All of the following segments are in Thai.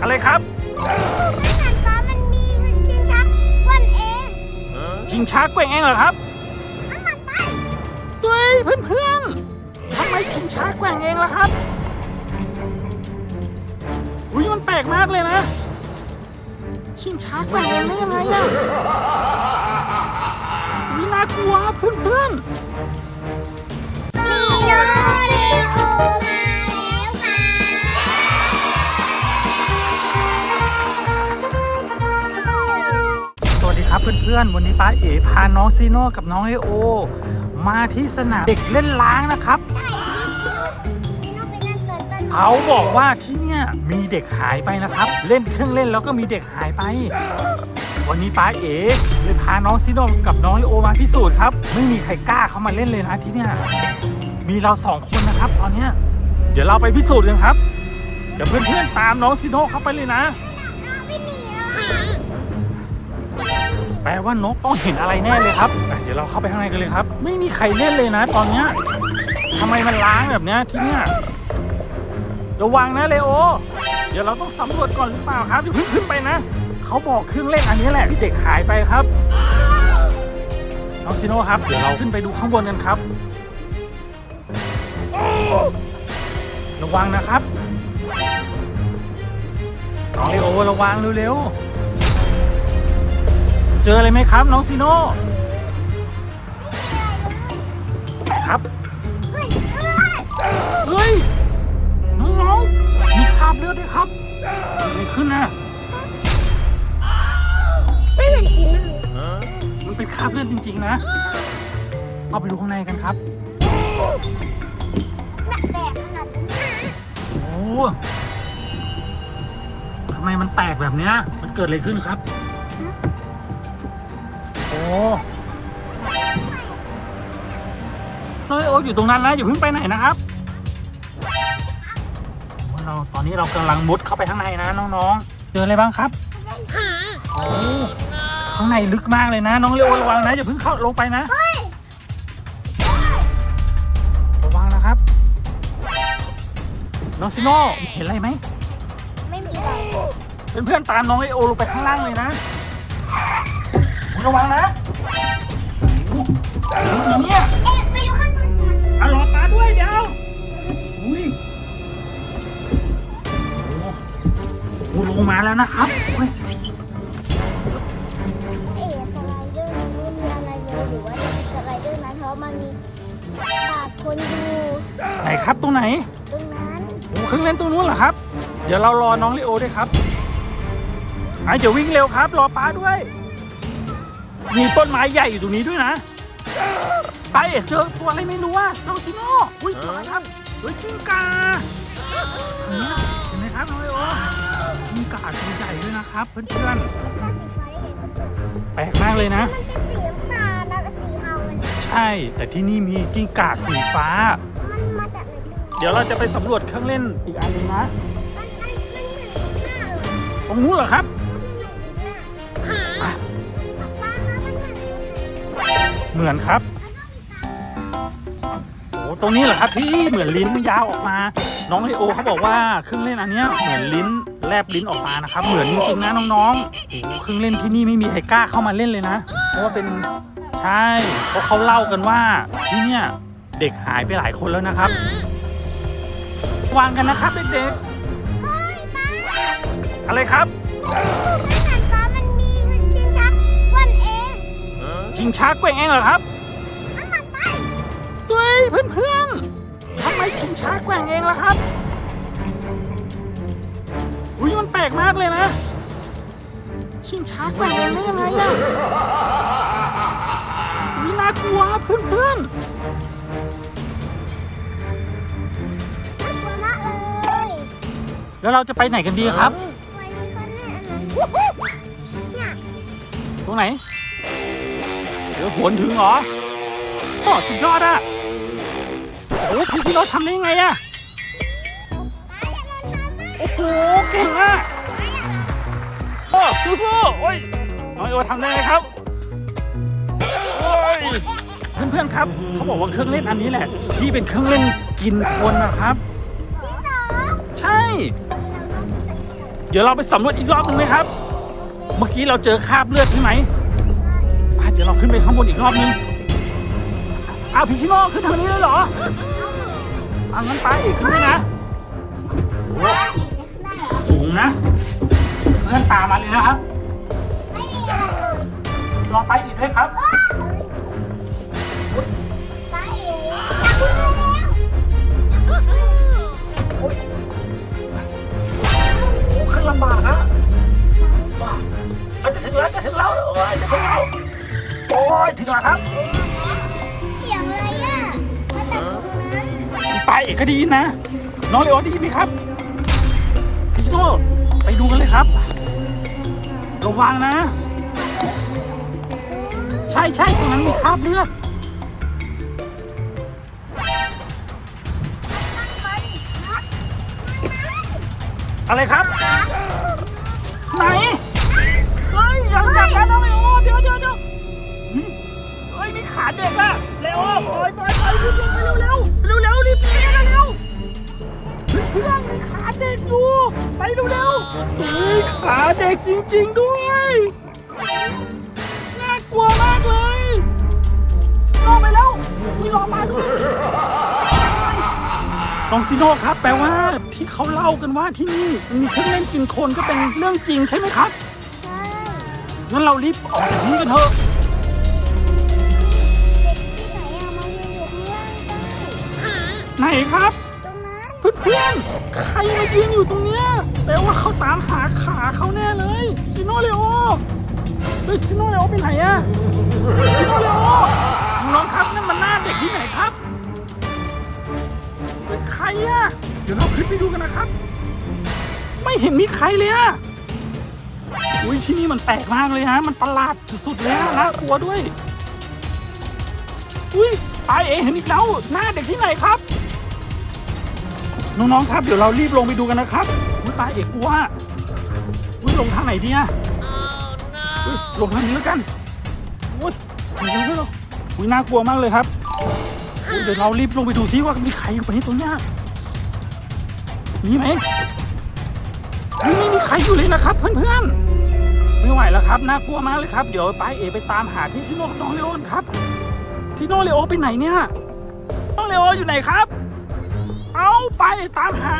อะไรครับ ไม่เหมือนฟ้ามันมีชิงชักวันเองชิงช้าแกว่งเองเหรอครับมันเหมือนไปเฮ้ยเพื่อนๆทำไมชิงช้าแกว่งเองล่ะครับอุ้ยมันแปลกมากเลยนะ ชิงช้าแกว่งเองได้ยังไงอะวิน่ากลัวเพื่อนมีโนเรโอมา พื่อนๆ วันนี้ป้าเอ๋พาน้องซีโน่กับน้องไอโอ มาที่สนามเด็กเล่นล้างนะครับใช่มีโนไปเล่นเกินต้นเขาบอกว่าที่เนี่ยมีเด็กหายไปนะครับ เล่นเครื่องเล่นแล้วก็มีเด็กหายไป วันนี้ป้าเอ๋เลยพาน้องซิโนกับน้องลิโอมาพิสูจน์ครับ ไม่มีใครกล้าเข้ามาเล่นเลยนะที่เนี่ยมีเราสองคนนะครับ ตอนเนี้ยเดี๋ยวเราไปพิสูจน์กันครับ เดี๋ยวเพื่อนๆตามน้องซิโนเข้าไปเลยนะน้องไม่หนีแล้วค่ะ แปลว่านกต้องเห็นอะไรแน่เลยครับอะเดี๋ยวเราเข้าไปข้างในกันเลยครับ ไม่มีใครเล่นเลยนะ ตอนเนี้ยทำไมมันล้างแบบเนี้ยที่เนี่ยระวังนะเลโอ เดี๋ยวเราต้องสำรวจก่อนหรือเปล่าครับอย่าเพิ่งขึ้นไปนะ เขาบอกเครื่องเล่นอันนี้แหละที่เด็กหายไปครับน้องซิโนครับ เดี๋ยวเราขึ้นไปดูข้างบนกันครับ ระวังนะครับน้องเลโอระวังเร็วๆ จออะไรไหมครับ น้องซิโน่ครับเฮ้ยเฮ้ยเฮ้ยน้องๆมีคราบเลือดด้วยครับเกิดอะไรขึ้นนะไม่เหมือนจริงเลยมันเป็นคราบเลือดจริง ๆ นะ เอาไปดูข้างในกันครับหนักแตกขนาดนี้โอ้ทำไมมันแตกแบบเนี้ยมันเกิดอะไรขึ้นครับโอ้ เฮ้ยโอ้อยู่ตรงนั้นนะอย่าเพิ่งไปไหนนะครับโอ้เราตอนนี้เรากำลังมุดเข้าไปข้างในนะน้องๆ เจออะไรบ้างครับโอ้ข้างในลึกมากเลยนะ น้องเลโอระวังนะอย่าเพิ่งเข้าลงไปนะระวังนะครับ น้องซิโน่เห็นอะไรไหมไม่มีอะไรเพื่อนๆตามน้องไอโอลงไปข้างล่างเลยนะ ระวังนะโอ้โหเนี่ยเอ๊ะไปดูข้างบนก่อนอะรอตาด้วยเดี๋ยวอุ้ยโอ้โหลงมาแล้วนะครับเฮ้ยเอ๊ะสไลเดอร์มันไม่มีอะไรเลยหรือว่าจะเป็นสไลเดอร์นั้นเพราะมันมีปากคนอยู่ไหนครับตรงไหนตรงนั้นโอ้เครื่องเล่นตรงนู้นเหรอครับ เดี๋ยวเรารอน้องลิโอด้วยครับอะเดี๋ยววิ่งเร็วครับ รอป้าด้วย มีต้นไม้ใหญ่อยู่ตรงนี้ด้วยนะ ไปเจอตัวอะไรไม่รู้ว่าน้องซิโน่อุ้ยตัวอะไรครับเฮ้ยกิ้งก่าเห็นไหมครับน้องลิโอกิ้งก่าตัวใหญ่ด้วยนะครับเพื่อนๆแปลกมากเลยนะมันเป็นสีน้ำตาลแล้วก็สีเทาใช่ แต่ที่นี่มีกิ้งก่าสีฟ้า เดี๋ยวเราจะไปสำรวจเครื่องเล่นอีกอันหนึงนะมันมันมันเหมือนหน้าเลยตรงนู้นเหรอครับ เหมือนครับโอ้ตรงนี้เหรอครับที่เหมือนลิ้นยาวออกมา น้องเลโอเขาบอกว่าเครื่องเล่นอันเนี้ยเหมือนลิ้นแลบลิ้นออกมานะครับ เหมือนจริงๆนะน้องๆโอ้เครื่องเล่นที่นี่ไม่มีใครกล้าเข้ามาเล่นเลยนะ เพราะว่าเป็นใช่เพราะเขาเล่ากันว่าที่เนี่ยเด็กหายไปหลายคนแล้วนะครับ วางกันนะครับเด็กๆอะไรครับ ชิงช้าแกว่งเองเหรอครับมันเหมือนไปเฮ้ยเพื่อนๆทำไมชิงช้าแกว่งเองล่ะครับ อุ้ยมันแปลกมากเลยนะ ชิงช้าแกว่งเองได้ยังไงอะอุ้ยน่ากลัวเพื่อนน่ากลัวมากเลยๆ แล้วเราจะไปไหนกันดีครับไปคนแน่อันนั้นเนี่ยตรงไหน เดี๋ยวหวนถึงเหรอโอ้สุดยอดอะโอ้พี่พี่รถทำได้ยังไงอะโอ้โหเก่งอะโอ้สู้ๆโอ้ยน้องโอทำได้ไหมครับโอ้ยเพื่อนๆครับ เขาบอกว่าเครื่องเล่นอันนี้แหละ ที่เป็นเครื่องเล่นกินคนนะครับจริงเหรอใช่ เดี๋ยวเราไปสำรวจอีกรอบหนึ่งไหมครับ เมื่อกี้เราเจอคราบเลือดใช่ไหม ดี๋ยวเราขึ้นไปข้างบนอีกรอบนึงอ้าวพี่ชิโนขึ้นทางนี้เลยเหรออะงั้นไปเอกขึ้นด้วยนะสูงนะเพื่อนตามมาเลยนะครับ รอไปอีกด้วยครับ เอกก็ได้ยินนะ น้องเลโอได้ยินไหมครับพี่โน่ไปดูกันเลยครับ ระวังนะ ใช่ใช่ตรงนั้นมีคราบเลือดอะไรครับ ไหนเฮ้ยยังจับกันนะเลโอเดี๋ยวเดี๋ยวเดี๋ยวเฮ้ยมีขาเด็กอะเลโอปล่อยปล่อยปล่อย ด็กอยู่ ไปเร็วเร็วเฮ้ยขาเด็กจริงๆด้วยน่ากลัวมากเลยลงไปแล้วมีรอมาด้วยน้องซิโน่ครับ แปลว่าที่เขาเล่ากันว่าที่นี่มันมีเครื่องเล่นกินคนก็เป็นเรื่องจริงใช่ไหมครับใช่งั้นเรารีบออกจากที่นี่กันเถอะเด็กที่ไหนอะมายืนอยู่ข้างล่างได้ ไหนครับตรงนั้น เพื่อนๆ ใครมายืนอยู่ตรงเนี้ยแปลว่าเขาตามหาขาเขาแน่เลยซิโนเลโอเฮ้ยซิโนเลโอไปไหนอะซิโนเลโอน้องครับนั่นมันหน้าเด็กที่ไหนครับเป็นใครอะเดี๋ยวเราขึ้นไปดูกันนะครับ ไม่เห็นมีใครเลยอะอุ้ยที่นี่มันแปลกมากเลยฮะ มันประหลาดสุดๆเลยฮะน่ากลัวด้วย อุ้ยตายเองเห็นอีกแล้วหน้าเด็กที่ไหนครับ น้องๆครับเดี๋ยวเรารีบลงไปดูกันนะครับอุ้ยตายเอกกลัวอุ้ยลงทางไหนดีอะอุ้ยลงทางนี้แล้วกันอุ้ยเดี๋ยวเดี๋ยวเดี๋ยวอุ้ยน่ากลัวมากเลยครับอุ๊ยเดี๋ยวเรารีบลงไปดูซิว่ามีใครอยู่ตรงนี้ตรงเนี้ยมีไหมอุ๊ยไม่มีใครอยู่เลยนะครับ เพื่อนๆ ไม่ไหวแล้วครับน่ากลัวมากเลยครับ เดี๋ยวไปเอไปตามหาที่ซิโนกับน้องเลโอกันครับซิโนเลโอไปไหนเนี่ยน้องเลโออยู่ไหนครับ เอาไปตามหา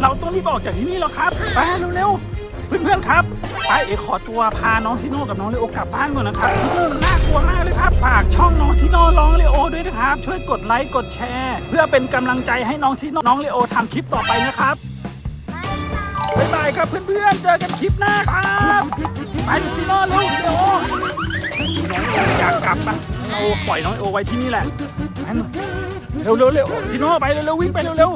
เราต้องรีบออกจากที่นี่แล้วครับ ไปเร็วๆ เพื่อนๆครับ ไปเอขอตัวพาน้องซิโน่กับน้องเลโอกลับบ้านก่อนนะครับนี่มันน่ากลัวมากเลยครับ ฝากช่องน้องซิโน่น้องเลโอด้วยนะครับ ช่วยกดไลค์กดแชร์ เพื่อเป็นกำลังใจให้น้องซิโน่น้องเลโอทำคลิปต่อไปนะครับบ๊ายบายครับเพื่อนๆ เจอกันคลิปหน้าครับไปซิโน่เร็วเลโออยากกลับปะเราปล่อยน้องเลโอไว้ที่นี่แหละงั้น เร็วเร็วเร็วชิโน่ไปเร็วเร็ววิ่งไปเร็วเร็ว